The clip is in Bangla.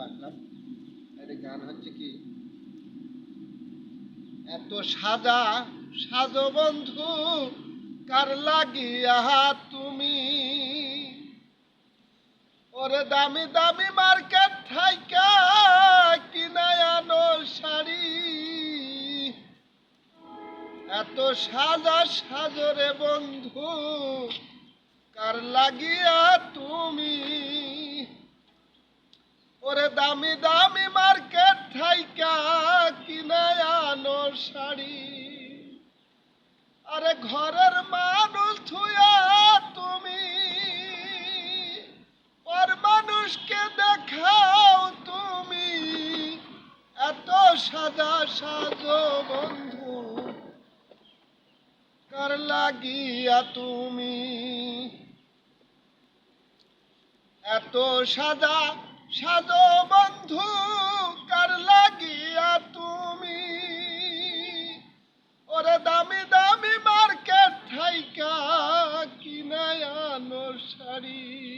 আসলাম একটা গান হচ্ছে কি? এত সাদা সাজো বন্ধু, কার লাগিয়া তুমি? ওরে দামি দামি মার্কেট থাইকা কিনায় আনো শাড়ি। এত সাজা সাজরে বন্ধু, কার লাগিয়া তুমি? ওরে দামি দামি মার্কেট থাইকা কিনায় আনো শাড়ি। আরে ঘরের মানুষ থুয়া তুমি পর মানুষকে দেখাও তুমি। এত সাজা সাজো বন্ধু, কার লাগিয়া তুমি? এত সাদা সাজো বন্ধু কার লাগিয়া তুমি? ওরে দামি দামি মার্কেট থাইকা কিনায় আনো শাড়ি।